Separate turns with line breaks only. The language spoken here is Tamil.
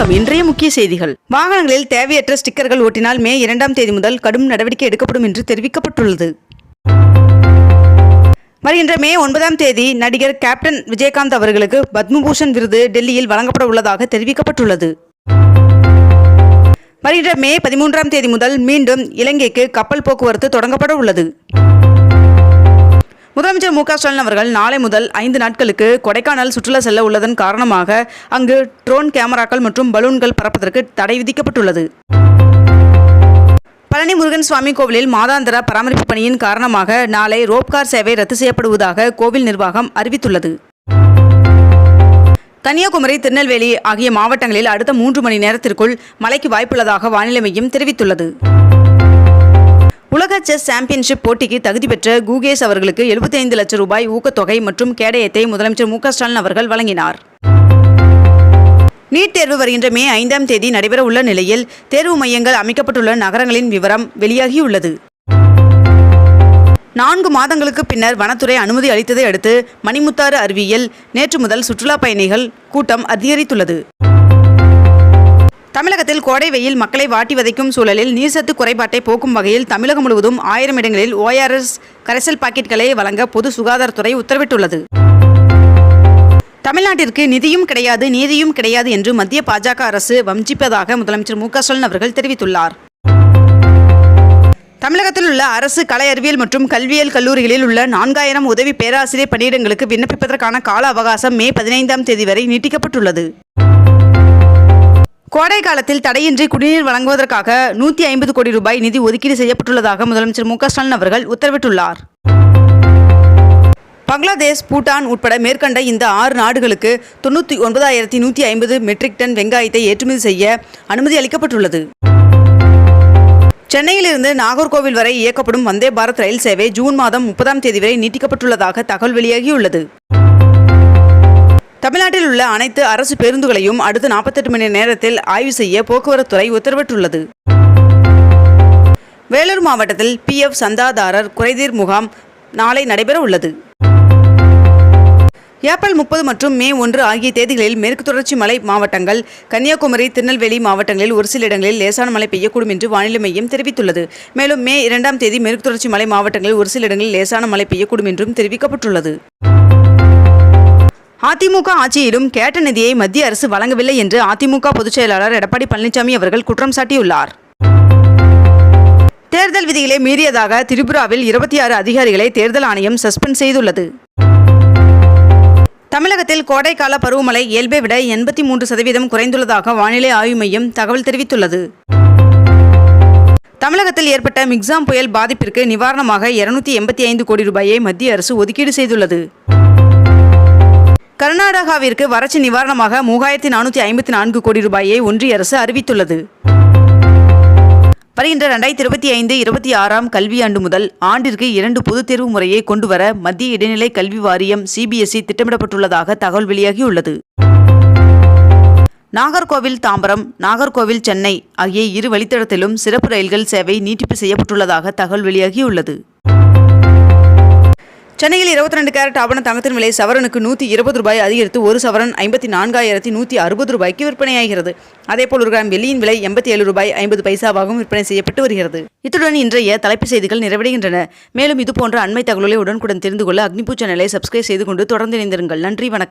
வணக்கம் இன்றைய முக்கிய செய்திகள் வாகனங்களில் தேவையற்ற ஸ்டிக்கர்கள் ஓட்டினால் மே இரண்டாம் தேதி முதல் கடும் நடவடிக்கை எடுக்கப்படும் என்று தெரிவிக்கப்பட்டுள்ளது வருகின்ற மே ஒன்பதாம் தேதி நடிகர் கேப்டன் விஜயகாந்த் அவர்களுக்கு பத்மபூஷன் விருது டெல்லியில் வழங்கப்பட உள்ளதாக தெரிவிக்கப்பட்டுள்ளது வருகின்ற மே பதிமூன்றாம் தேதி முதல் மீண்டும் இலங்கைக்கு கப்பல் போக்குவரத்து தொடங்கப்பட உள்ளது முதலமைச்சர் மு ஸ்டாலின் அவர்கள் நாளை முதல் ஐந்து நாட்களுக்கு கொடைக்கானல் சுற்றுலா செல்ல உள்ளதன் காரணமாக அங்கு ட்ரோன் கேமராக்கள் மற்றும் பலூன்கள் பறப்பதற்கு தடை விதிக்கப்பட்டுள்ளது பழனி முருகன் சுவாமி கோவிலில் மாதாந்திர பராமரிப்பு பணியின் காரணமாக நாளை ரோப்கார் சேவை ரத்து செய்யப்படுவதாக கோவில் நிர்வாகம் அறிவித்துள்ளது கன்னியாகுமரி திருநெல்வேலி ஆகிய மாவட்டங்களில் அடுத்த மூன்று மணி நேரத்திற்குள் மழைக்கு வாய்ப்புள்ளதாக வானிலை மையம் தெரிவித்துள்ளது உலக செஸ் சாம்பியன்ஷிப் போட்டிக்கு தகுதி பெற்ற கூகேஷ் அவர்களுக்கு எழுபத்தைந்து லட்சம் ரூபாய் ஊக்கத்தொகை மற்றும் கேடயத்தை முதலமைச்சர் மு ஸ்டாலின் அவர்கள் வழங்கினார் நீட் தேர்வு வருகின்ற மே ஐந்தாம் தேதி நடைபெறவுள்ள நிலையில் தேர்வு மையங்கள் அமைக்கப்பட்டுள்ள நகரங்களின் விவரம் வெளியாகியுள்ளது நான்கு மாதங்களுக்கு பின்னர் வனத்துறை அனுமதி அளித்ததை அடுத்து மணிமுத்தாறு அருவியில் நேற்று முதல் சுற்றுலா பயணிகள் கூட்டம் அதிகரித்துள்ளது தமிழகத்தில் கோடை வெயில் மக்களை வாட்டி வதைக்கும் சூழலில் நீர்சத்து குறைபாட்டை போக்கும் வகையில் தமிழகம் முழுவதும் ஆயிரம் இடங்களில் ஓஆர்எஸ் கரைசல் பாக்கெட்களை வழங்க பொது சுகாதாரத்துறை உத்தரவிட்டுள்ளது தமிழ்நாட்டிற்கு நிதியும் கிடையாது நீதியும் கிடையாது என்று மத்திய பாஜக அரசு வஞ்சிப்பதாக முதலமைச்சர் மு ஸ்டாலின் அவர்கள் தெரிவித்துள்ளார் தமிழகத்தில் உள்ள அரசு கலை அறிவியல் மற்றும் கல்வியியல் கல்லூரிகளில் உள்ள நான்காயிரம் உதவி பேராசிரியர் பணியிடங்களுக்கு விண்ணப்பிப்பதற்கான கால அவகாசம் மே பதினைந்தாம் தேதி வரை நீட்டிக்கப்பட்டுள்ளது கோடை காலத்தில் தடையின்றி குடிநீர் வழங்குவதற்காக நூற்றி ஐம்பது கோடி ரூபாய் நிதி ஒதுக்கீடு செய்யப்பட்டுள்ளதாக முதலமைச்சர் மு ஸ்டாலின் அவர்கள் உத்தரவிட்டுள்ளார் பங்களாதேஷ் பூட்டான் உட்பட மேற்கண்ட இந்த ஆறு நாடுகளுக்கு தொண்ணூற்றி ஒன்பதாயிரத்தி நூற்றி ஐம்பது மெட்ரிக் டன் வெங்காயத்தை ஏற்றுமதி செய்ய அனுமதி அளிக்கப்பட்டுள்ளது சென்னையிலிருந்து நாகர்கோவில் வரை இயக்கப்படும் வந்தே பாரத் ரயில் சேவை ஜூன் மாதம் முப்பதாம் தேதி வரை நீட்டிக்கப்பட்டுள்ளதாக தகவல் வெளியாகியுள்ளது தமிழ்நாட்டில் உள்ள அனைத்து அரசு பேருந்துகளையும் அடுத்த நாற்பத்தெட்டு மணி நேரத்தில் ஆய்வு செய்ய போக்குவரத்துறை உத்தரவிட்டுள்ளது வேலூர் மாவட்டத்தில் பிஎஃப் சந்தாதாரர் குறைதீர் முகாம் நாளை நடைபெற உள்ளது ஏப்ரல் முப்பது மற்றும் மே ஒன்று ஆகிய தேதிகளில் மேற்கு தொடர்ச்சி மலை மாவட்டங்கள் கன்னியாகுமரி திருநெல்வேலி மாவட்டங்களில் ஒரு சில இடங்களில் லேசான மழை பெய்யக்கூடும் என்று வானிலை மையம் தெரிவித்துள்ளது மேலும் மே இரண்டாம் தேதி மேற்கு தொடர்ச்சி மலை மாவட்டங்களில் ஒரு சில இடங்களில் லேசான மழை பெய்யக்கூடும் என்றும் தெரிவிக்கப்பட்டுள்ளது அதிமுக ஆட்சியிலும் கேட்ட நிதியை மத்திய அரசு வழங்கவில்லை என்று அதிமுக பொதுச்செயலாளர் எடப்பாடி பழனிசாமி அவர்கள் குற்றம் சாட்டியுள்ளார் தேர்தல் விதிகளை மீறியதாக திரிபுராவில் இருபத்தி ஆறு அதிகாரிகளை தேர்தல் ஆணையம் சஸ்பெண்ட் செய்துள்ளது தமிழகத்தில் கோடைக்கால பருவமழை இயல்பை விட எண்பத்தி மூன்று சதவீதம் குறைந்துள்ளதாக வானிலை ஆய்வு மையம் தகவல் தெரிவித்துள்ளது தமிழகத்தில் ஏற்பட்ட மிக்ஸாம் புயல் பாதிப்பிற்கு நிவாரணமாக இருநூத்தி எண்பத்தி ஐந்து கோடி ரூபாயை மத்திய அரசு ஒதுக்கீடு செய்துள்ளது கர்நாடகாவிற்கு வறட்சி நிவாரணமாக மூவாயிரத்தி நானூத்தி ஐம்பத்தி நான்கு கோடி ரூபாயை ஒன்றிய அரசு அறிவித்துள்ளது வருகின்ற இரண்டாயிரத்தி இருபத்தி ஐந்து இருபத்தி ஆறாம் கல்வியாண்டு முதல் ஆண்டிற்கு இரண்டு பொதுத் தேர்வு முறையை கொண்டுவர மத்திய இடைநிலை கல்வி வாரியம் சிபிஎஸ்இ e திட்டமிடப்பட்டுள்ளதாக தகவல் வெளியாகியுள்ளது நாகர்கோவில் தாம்பரம் நாகர்கோவில் சென்னை ஆகிய இரு வழித்தடத்திலும் சிறப்பு ரயில்கள் சேவை நீட்டிப்பு செய்யப்பட்டுள்ளதாக தகவல் வெளியாகியுள்ளது சென்னையில் இருபத்தி ரெண்டு கேரட் ஆபண தங்கத்தின் விலை சவரனுக்கு நூற்றி இருபது ரூபாய் அதிகரித்து ஒரு சவரன் ஐம்பத்தி நான்காயிரத்தி நூற்றி அறுபது ரூபாய்க்கு விற்பனையாகிறது அதேபோல் ஒரு கிராம் வெள்ளியின் விலை எண்பத்தி ஏழு ரூபாய் ஐம்பது பைசாவாகவும் விற்பனை செய்யப்பட்டு வருகிறது இத்துடன் இன்றைய தலைப்பு செய்திகள் நிறைவடைகின்றன மேலும் இதுபோன்ற அண்மை தகவல்களை உடனுக்குடன் தெரிந்து கொள்ள அக்னிபூ சேனலை சப்ஸ்கிரைப் செய்து கொண்டு தொடர்ந்து இணைந்திருங்கள் நன்றி வணக்கம்